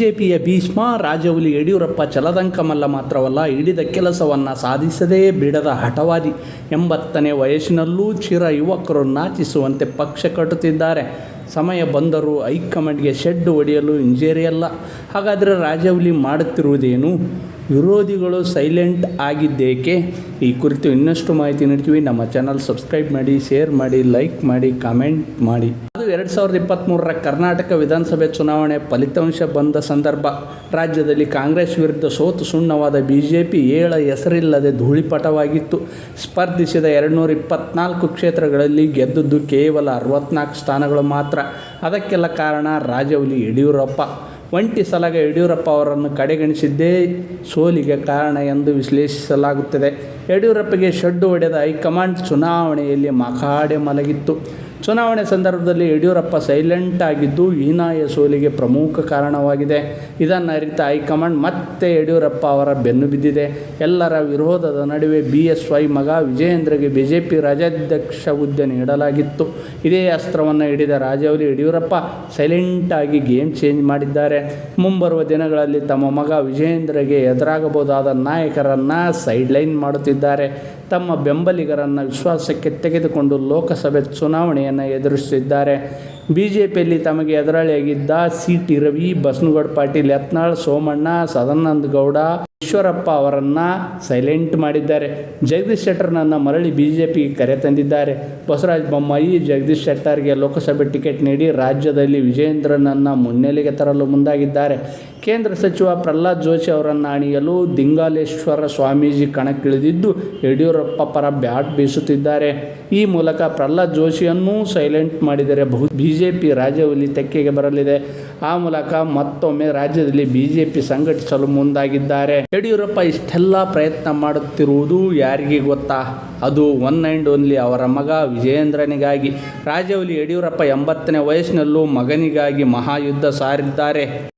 ಬಿಜೆಪಿಯ ಭೀಷ್ಮ, ರಾಜೌಲಿ, ಯಡಿಯೂರಪ್ಪ ಚಲದಂಕಮಲ್ಲ ಮಾತ್ರವಲ್ಲ ಹಿಡಿದ ಕೆಲಸವನ್ನು ಸಾಧಿಸದೇ ಬಿಡದ ಹಠವಾದಿ ಎಂಬತ್ತನೇ ವಯಸ್ಸಿನಲ್ಲೂ ಚಿರ ಯುವಕರು ನಾಚಿಸುವಂತೆ ಪಕ್ಷ ಕಟ್ಟುತ್ತಿದ್ದಾರೆ. ಸಮಯ ಬಂದರೂ ಹೈಕಮಾಂಡ್ಗೆ ಶೆಡ್ ಹೊಡೆಯಲು ಹಿಂಜರಿಯಲ್ಲ. ಹಾಗಾದರೆ ರಾಜೌಲಿ ಮಾಡುತ್ತಿರುವುದೇನು? ವಿರೋಧಿಗಳು ಸೈಲೆಂಟ್ ಆಗಿದ್ದೇಕೆ? ಈ ಕುರಿತು ಇನ್ನಷ್ಟು ಮಾಹಿತಿ ನೀಡ್ತೀವಿ. ನಮ್ಮ ಚಾನಲ್ ಸಬ್ಸ್ಕ್ರೈಬ್ ಮಾಡಿ, ಶೇರ್ ಮಾಡಿ, ಲೈಕ್ ಮಾಡಿ, ಕಾಮೆಂಟ್ ಮಾಡಿ. ಎರಡು ಸಾವಿರದ ಇಪ್ಪತ್ತ್ಮೂರರ ಕರ್ನಾಟಕ ವಿಧಾನಸಭೆ ಚುನಾವಣೆ ಫಲಿತಾಂಶ ಬಂದ ಸಂದರ್ಭ. ರಾಜ್ಯದಲ್ಲಿ ಕಾಂಗ್ರೆಸ್ ವಿರುದ್ಧ ಸೋತು ಸುಣ್ಣವಾದ ಬಿ ಜೆ ಪಿ ಏಳ ಹೆಸರಿಲ್ಲದೆ ಧೂಳಿಪಟವಾಗಿತ್ತು. ಸ್ಪರ್ಧಿಸಿದ ಎರಡುನೂರ ಇಪ್ಪತ್ನಾಲ್ಕು ಕ್ಷೇತ್ರಗಳಲ್ಲಿ ಗೆದ್ದದ್ದು ಕೇವಲ ಅರವತ್ನಾಲ್ಕು ಸ್ಥಾನಗಳು ಮಾತ್ರ. ಅದಕ್ಕೆಲ್ಲ ಕಾರಣ ರಾಜವಲಿ ಯಡಿಯೂರಪ್ಪ. ಒಂಟಿ ಸಲಗ ಯಡಿಯೂರಪ್ಪ ಅವರನ್ನು ಕಡೆಗಣಿಸಿದ್ದೇ ಸೋಲಿಗೆ ಕಾರಣ ಎಂದು ವಿಶ್ಲೇಷಿಸಲಾಗುತ್ತದೆ. ಯಡಿಯೂರಪ್ಪಗೆ ಶೆಡ್ಡು ಹೊಡೆದ ಹೈಕಮಾಂಡ್ ಚುನಾವಣೆಯಲ್ಲಿ ಮಕಾಡೆ ಮಲಗಿತ್ತು. ಚುನಾವಣೆ ಸಂದರ್ಭದಲ್ಲಿ ಯಡಿಯೂರಪ್ಪ ಸೈಲೆಂಟ್ ಆಗಿದ್ದು ಹೀನಾಯ ಸೋಲಿಗೆ ಪ್ರಮುಖ ಕಾರಣವಾಗಿದೆ. ಇದನ್ನು ಅರಿತ ಹೈಕಮಾಂಡ್ ಮತ್ತೆ ಯಡಿಯೂರಪ್ಪ ಅವರ ಬೆನ್ನು ಬಿದ್ದಿದೆ. ಎಲ್ಲರ ವಿರೋಧದ ನಡುವೆ ಬಿ ಎಸ್ ವೈ ಮಗ ವಿಜಯೇಂದ್ರಗೆ ಬಿ ಜೆ ಪಿ ರಾಜ್ಯಾಧ್ಯಕ್ಷ ಹುದ್ದೆ ನೀಡಲಾಗಿತ್ತು. ಇದೇ ಅಸ್ತ್ರವನ್ನು ಹಿಡಿದ ರಾಜೌಲಿ ಯಡಿಯೂರಪ್ಪ ಸೈಲೆಂಟಾಗಿ ಗೇಮ್ ಚೇಂಜ್ ಮಾಡಿದ್ದಾರೆ. ಮುಂಬರುವ ದಿನಗಳಲ್ಲಿ ತಮ್ಮ ಮಗ ವಿಜಯೇಂದ್ರಗೆ ಎದುರಾಗಬಹುದಾದ ನಾಯಕರನ್ನು ಸೈಡ್ಲೈನ್ ಮಾಡುತ್ತಿದ್ದಾರೆ. ತಮ್ಮ ಬೆಂಬಲಿಗರನ್ನು ವಿಶ್ವಾಸಕ್ಕೆ ತೆಗೆದುಕೊಂಡು ಲೋಕಸಭೆ ಚುನಾವಣೆಯನ್ನು ಎದುರಿಸುತ್ತಿದ್ದಾರೆ. ಬಿ ಜೆ ಪಿಯಲ್ಲಿ ತಮಗೆ ಎದುರಾಳಿಯಾಗಿದ್ದ ಸಿ ಟಿ ರವಿ, ಬಸನಗೌಡ ಪಾಟೀಲ್, ಯತ್ನಾಳ್, ಸೋಮಣ್ಣ, ಸದಾನಂದ ಗೌಡ ಈಶ್ವರಪ್ಪ ಅವರನ್ನು ಸೈಲೆಂಟ್ ಮಾಡಿದ್ದಾರೆ. ಜಗದೀಶ್ ಶೆಟ್ಟರ್ನನ್ನು ಮರಳಿ ಬಿ ಜೆ ಪಿಗೆ ಕರೆ ತಂದಿದ್ದಾರೆ. ಬಸವರಾಜ ಬೊಮ್ಮಾಯಿ, ಜಗದೀಶ್ ಶೆಟ್ಟರ್ಗೆ ಲೋಕಸಭೆ ಟಿಕೆಟ್ ನೀಡಿ ರಾಜ್ಯದಲ್ಲಿ ವಿಜಯೇಂದ್ರನನ್ನು ಮುನ್ನೆಲೆಗೆ ತರಲು ಮುಂದಾಗಿದ್ದಾರೆ. ಕೇಂದ್ರ ಸಚಿವ ಪ್ರಹ್ಲಾದ್ ಜೋಶಿ ಅವರನ್ನು ಅಣಿಯಲು ದಿಂಗಾಲೇಶ್ವರ ಸ್ವಾಮೀಜಿ ಕಣಕ್ಕಿಳಿದಿದ್ದು ಯಡಿಯೂರಪ್ಪ ಪರ ಬ್ಯಾಟ್ ಬೀಸುತ್ತಿದ್ದಾರೆ. ಈ ಮೂಲಕ ಪ್ರಹ್ಲಾದ್ ಜೋಶಿಯನ್ನೂ ಸೈಲೆಂಟ್ ಮಾಡಿದರೆ ಬಹು ಬಿ ಜೆ ಪಿ ರಾಜ್ಯದಲ್ಲಿ ತೆಕ್ಕೆಗೆ ಬರಲಿದೆ. ಆ ಮೂಲಕ ಮತ್ತೊಮ್ಮೆ ರಾಜ್ಯದಲ್ಲಿ ಬಿ ಜೆ ಪಿ ಸಂಘಟಿಸಲು ಮುಂದಾಗಿದ್ದಾರೆ. ಯಡಿಯೂರಪ್ಪ ಇಷ್ಟೆಲ್ಲ ಪ್ರಯತ್ನ ಮಾಡುತ್ತಿರುವುದು ಯಾರಿಗೆ ಗೊತ್ತಾ? ಅದು ಒನ್ ಆ್ಯಂಡ್ ಓನ್ಲಿ ಅವರ ಮಗ ವಿಜಯೇಂದ್ರನಿಗಾಗಿ. ರಾಜವಲಿ ಯಡಿಯೂರಪ್ಪ ಎಂಬತ್ತನೇ ವಯಸ್ಸಿನಲ್ಲೂ ಮಗನಿಗಾಗಿ ಮಹಾಯುದ್ಧ ಸಾರಿದ್ದಾರೆ.